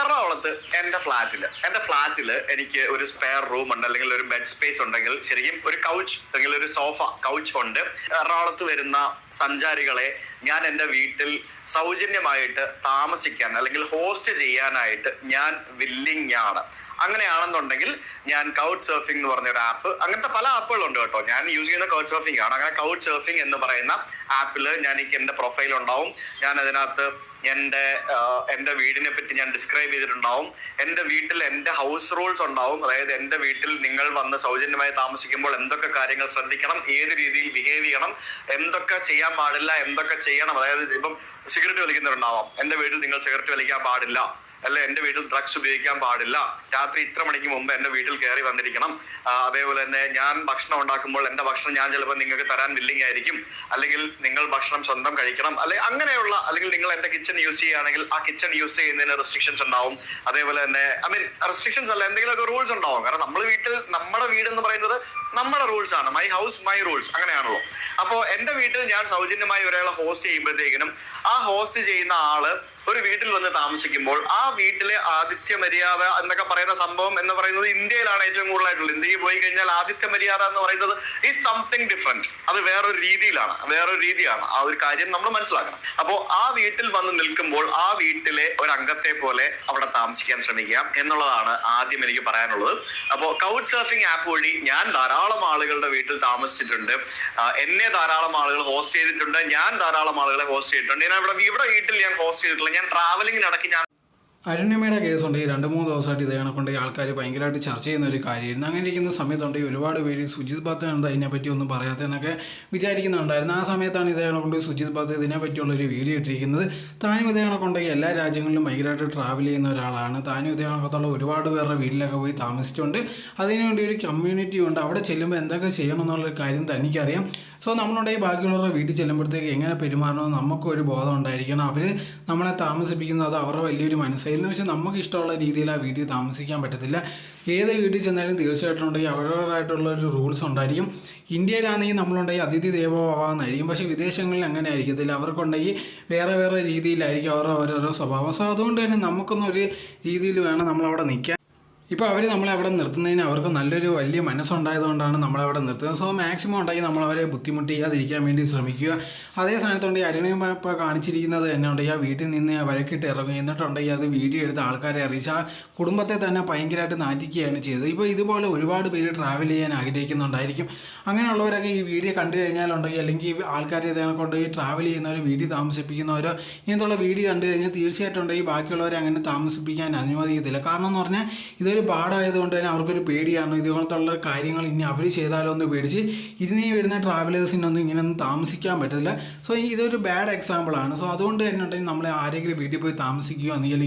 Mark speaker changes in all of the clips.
Speaker 1: എറണാകുളത്ത് എന്റെ ഫ്ലാറ്റിൽ എന്റെ ഫ്ലാറ്റിൽ എനിക്ക് ഒരു സ്പെയർ റൂം ഉണ്ട് അല്ലെങ്കിൽ ഒരു ബെഡ് സ്പേസ് ഉണ്ടെങ്കിൽ ശരിക്കും ഒരു കൗച്ച് അല്ലെങ്കിൽ ഒരു സോഫ കൗച്ച് ഉണ്ട്. എറണാകുളത്ത് വരുന്ന സഞ്ചാരികളെ ഞാൻ എന്റെ വീട്ടിൽ സൗജന്യമായിട്ട് താമസിക്കാൻ അല്ലെങ്കിൽ ഹോസ്റ്റ് ചെയ്യാനായിട്ട് ഞാൻ വില്ലിങ് ആണ്. അങ്ങനെയാണെന്നുണ്ടെങ്കിൽ ഞാൻ കൗട്ട് സർഫിംഗ് എന്ന് പറഞ്ഞ ഒരു ആപ്പ് അങ്ങനത്തെ പല ആപ്പുകളുണ്ട് കേട്ടോ. ഞാൻ യൂസ് ചെയ്യുന്ന കൗട്ട് സർഫിംഗ് ആണ്. അങ്ങനെ കൗട്ട് സർഫിംഗ് എന്ന് പറയുന്ന ആപ്പിൽ ഞാൻ എനിക്ക് എന്റെ പ്രൊഫൈൽ ഉണ്ടാവും. ഞാൻ അതിനകത്ത് എന്റെ എന്റെ വീടിനെ പറ്റി ഞാൻ ഡിസ്ക്രൈബ് ചെയ്തിട്ടുണ്ടാവും. എന്റെ വീട്ടിൽ എന്റെ ഹൗസ് റൂൾസ് ഉണ്ടാവും. അതായത് എന്റെ വീട്ടിൽ നിങ്ങൾ വന്ന് സൗജന്യമായി താമസിക്കുമ്പോൾ എന്തൊക്കെ കാര്യങ്ങൾ ശ്രദ്ധിക്കണം ഏത് രീതിയിൽ ബിഹേവ് ചെയ്യണം എന്തൊക്കെ ചെയ്യാൻ പാടില്ല എന്തൊക്കെ ചെയ്യണം. അതായത് ഇപ്പം സിഗരറ്റ് വലിക്കുന്നവരുണ്ടാവാം. എന്റെ വീട്ടിൽ നിങ്ങൾ സിഗരറ്റ് വലിക്കാൻ പാടില്ല. അല്ലെ എന്റെ വീട്ടിൽ ഡ്രഗ്സ് ഉപയോഗിക്കാൻ പാടില്ല. രാത്രി ഇത്ര മണിക്ക് മുമ്പ് എന്റെ വീട്ടിൽ കയറി വന്നിരിക്കണം. അതേപോലെ തന്നെ ഞാൻ ഭക്ഷണം ഉണ്ടാക്കുമ്പോൾ എന്റെ ഭക്ഷണം ഞാൻ ചിലപ്പോൾ നിങ്ങൾക്ക് തരാൻ വില്ലിങ് ആയിരിക്കും. അല്ലെങ്കിൽ നിങ്ങൾ ഭക്ഷണം സ്വന്തം കഴിക്കണം. അല്ലെ അങ്ങനെയുള്ള അല്ലെങ്കിൽ നിങ്ങൾ എന്റെ കിച്ചൺ യൂസ് ചെയ്യുകയാണെങ്കിൽ ആ കിച്ചൺ യൂസ് ചെയ്യുന്നതിന് റെസ്ട്രിക്ഷൻസ് ഉണ്ടാവും. അതേപോലെ തന്നെ ഐ മീൻ റെസ്ട്രിക്ഷൻസ് അല്ല എന്തെങ്കിലുമൊക്കെ റൂൾസ് ഉണ്ടാവും. കാരണം നമ്മൾ വീട്ടിൽ നമ്മുടെ വീട് എന്ന് പറയുന്നത് നമ്മുടെ റൂൾസ് ആണ്. മൈ ഹൗസ് മൈ റൂൾസ് അങ്ങനെയാണല്ലോ. അപ്പോൾ എന്റെ വീട്ടിൽ ഞാൻ സൗജന്യമായി ഒരാളെ ഹോസ്റ്റ് ചെയ്യുമ്പോഴത്തേക്കിനും ആ ഹോസ്റ്റ് ചെയ്യുന്ന ആൾ ഒരു വീട്ടിൽ വന്ന് താമസിക്കുമ്പോൾ ആ വീട്ടിലെ ആതിഥ്യ മര്യാദ എന്നൊക്കെ പറയുന്ന സംഭവം എന്ന് പറയുന്നത് ഇന്ത്യയിലാണ് ഏറ്റവും കൂടുതലായിട്ടുള്ളത്. ഇന്ത്യയിൽ പോയി കഴിഞ്ഞാൽ ആതിഥ്യ മര്യാദ എന്ന് പറയുന്നത് ഈ സംതിങ് ഡിഫറെന്റ് അത് വേറൊരു രീതിയിലാണ്. വേറൊരു രീതിയാണ്. ആ ഒരു കാര്യം നമ്മൾ മനസ്സിലാക്കണം. അപ്പോൾ ആ വീട്ടിൽ വന്ന് നിൽക്കുമ്പോൾ ആ വീട്ടിലെ ഒരു അംഗത്തെ പോലെ അവിടെ താമസിക്കാൻ ശ്രമിക്കുക എന്നുള്ളതാണ് ആദ്യം എനിക്ക് പറയാനുള്ളത്. അപ്പോൾ കൗട്ട് സർഫിംഗ് ആപ്പ് വഴി ഞാൻ ധാരാളം ആളുകളുടെ വീട്ടിൽ താമസിച്ചിട്ടുണ്ട്. എന്നെ ധാരാളം ആളുകൾ ഹോസ്റ്റ് ചെയ്തിട്ടുണ്ട്. ഞാൻ ധാരാളം ആളുകളെ ഹോസ്റ്റ് ചെയ്തിട്ടുണ്ട്. ഞാൻ ഇവിടെ ഇവിടെ വീട്ടിൽ ഞാൻ ഹോസ്റ്റ് ചെയ്തിട്ടുള്ള ഞാൻ ട്രാവലിംഗിനിടയ്ക്ക് ഞാൻ
Speaker 2: അരുണിമയുടെ കേസുണ്ട്. ഈ രണ്ട് മൂന്ന് ദിവസമായിട്ട് ഇതേ കണക്കുണ്ട്. ആൾക്കാർ ഭയങ്കരമായിട്ട് ചർച്ച ചെയ്യുന്ന ഒരു കാര്യമായിരുന്നു. അങ്ങനെ ഇരിക്കുന്ന സമയത്തുണ്ട്. ഈ ഒരുപാട് പേര് സുജിത് ബാത്ത് എന്താ ഇതിനെപ്പറ്റി ഒന്നും പറയാത്തതെന്നൊക്കെ വിചാരിക്കുന്നുണ്ടായിരുന്നു. ആ സമയത്താണ് ഇതേ കണക്കൊണ്ട് സുജിത് ബാത്ത് ഇതിനെ പറ്റിയുള്ള ഒരു വീഡിയോ ഇട്ടിരിക്കുന്നത്. താനും ഇതേ കണക്കുണ്ടെങ്കിൽ എല്ലാ രാജ്യങ്ങളിലും ഭയങ്കരമായിട്ട് ട്രാവൽ ചെയ്യുന്ന ഒരാളാണ്. താനും ഇതേ കണക്കത്തുള്ള ഒരുപാട് പേരുടെ വീട്ടിലൊക്കെ പോയി താമസിച്ചുകൊണ്ട് അതിനുവേണ്ടി ഒരു കമ്മ്യൂണിറ്റി ഉണ്ട്. അവിടെ ചെല്ലുമ്പോൾ എന്തൊക്കെ ചെയ്യണം എന്നുള്ളൊരു കാര്യം തനിക്കറിയാം. സോ നമ്മളുടെ ഈ ബാക്കിയുള്ളവരുടെ വീട്ടിൽ ചെല്ലുമ്പോഴത്തേക്ക് എങ്ങനെ പെരുമാറണമെന്ന് നമുക്കൊരു ബോധം ഉണ്ടായിരിക്കണം. അവർ നമ്മളെ താമസിപ്പിക്കുന്നത് അവരുടെ വലിയൊരു മനസ്സായി എന്ന് വെച്ചാൽ നമുക്ക് ഇഷ്ടമുള്ള രീതിയിൽ ആ വീട്ടിൽ താമസിക്കാൻ പറ്റത്തില്ല. ഏത് വീട്ടിൽ ചെന്നാലും തീർച്ചയായിട്ടും ഉണ്ടെങ്കിൽ അവരവരായിട്ടുള്ള ഒരു റൂൾസ് ഉണ്ടായിരിക്കും. ഇന്ത്യയിലാണെങ്കിൽ നമ്മളുണ്ടെങ്കിൽ അതിഥി ദേവോഭാവെന്നായിരിക്കും പക്ഷേ വിദേശങ്ങളിൽ അങ്ങനെ ആയിരിക്കത്തില്ല. അവർക്കുണ്ടെങ്കിൽ വേറെ വേറെ രീതിയിലായിരിക്കും അവരുടെ ഓരോരോ സ്വഭാവം. സോ അതുകൊണ്ട് തന്നെ നമുക്കൊന്നും ഒരു രീതിയിൽ വേണം നമ്മളവിടെ നിൽക്കാൻ. ഇപ്പോൾ അവർ നമ്മളെ അവിടെ നിർത്തുന്നതിന് അവർക്ക് നല്ലൊരു വലിയ മനസ്സുണ്ടായതുകൊണ്ടാണ് നമ്മളവിടെ നിർത്തുന്നത്. സോ മാക്സിമം ഉണ്ടെങ്കിൽ നമ്മളവരെ ബുദ്ധിമുട്ടിക്കാതിരിക്കാൻ വേണ്ടി ശ്രമിക്കുക. അതേ സ്ഥാനത്തുണ്ട് അരുണയും ഇപ്പോൾ കാണിച്ചിരിക്കുന്നത് തന്നെ ഉണ്ടെങ്കിൽ ആ വീട്ടിൽ നിന്ന് വഴക്കിട്ട് ഇറങ്ങും എന്നിട്ടുണ്ടെങ്കിൽ അത് വീഡിയോ എടുത്ത് ആൾക്കാരെ അറിയിച്ച് ആ കുടുംബത്തെ തന്നെ ഭയങ്കരമായിട്ട് നാറ്റിക്കുകയാണ് ചെയ്തത്. ഇപ്പോൾ ഇതുപോലെ ഒരുപാട് പേര് ട്രാവൽ ചെയ്യാൻ ആഗ്രഹിക്കുന്നുണ്ടായിരിക്കും. അങ്ങനെയുള്ളവരൊക്കെ ഈ വീഡിയോ കണ്ടു കഴിഞ്ഞാലുണ്ടെങ്കിൽ അല്ലെങ്കിൽ ആൾക്കാരെ ഇതേ കൊണ്ട് ഈ ട്രാവൽ ചെയ്യുന്നവർ വീട്ടിൽ താമസിപ്പിക്കുന്നവരോ ഇങ്ങനത്തുള്ള വീഡിയോ കണ്ടു കഴിഞ്ഞാൽ തീർച്ചയായിട്ടും ഉണ്ടെങ്കിൽ ബാക്കിയുള്ളവരെ അങ്ങനെ താമസിപ്പിക്കാൻ അനുവദിക്കത്തില്ല. കാരണം എന്ന് പറഞ്ഞാൽ ഇതൊരു പാടായതുകൊണ്ട് തന്നെ അവർക്കൊരു പേടിയാണ്. ഇതുപോലത്തുള്ള കാര്യങ്ങൾ ഇനി അവർ ചെയ്താലോ എന്ന് പേടിച്ച് ഇനി വരുന്ന ട്രാവലേഴ്സിനൊന്നും ഇങ്ങനെയൊന്നും താമസിക്കാൻ പറ്റത്തില്ല. സോ ഇതൊരു ബാഡ് എക്സാമ്പിളാണ് സോ അതുകൊണ്ട് തന്നെ ഉണ്ടെങ്കിൽ നമ്മൾ ആരെങ്കിലും വീട്ടിൽ പോയി താമസിക്കുകയോ അല്ലെങ്കിൽ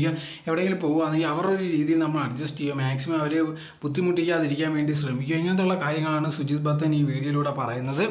Speaker 2: എവിടെയെങ്കിലും പോകുകയാണെങ്കിൽ അവരുടെ ഒരു രീതിയിൽ നമ്മൾ അഡ്ജസ്റ്റ് ചെയ്യുക മാക്സിമം അവരെ ബുദ്ധിമുട്ടിക്കാതിരിക്കാൻ വേണ്ടി ശ്രമിക്കുക ഇങ്ങനത്തുള്ള കാര്യങ്ങളാണ് സുജിത് ഭത്തൻ ഈ വീഡിയോയിലൂടെ പറയുന്നത്.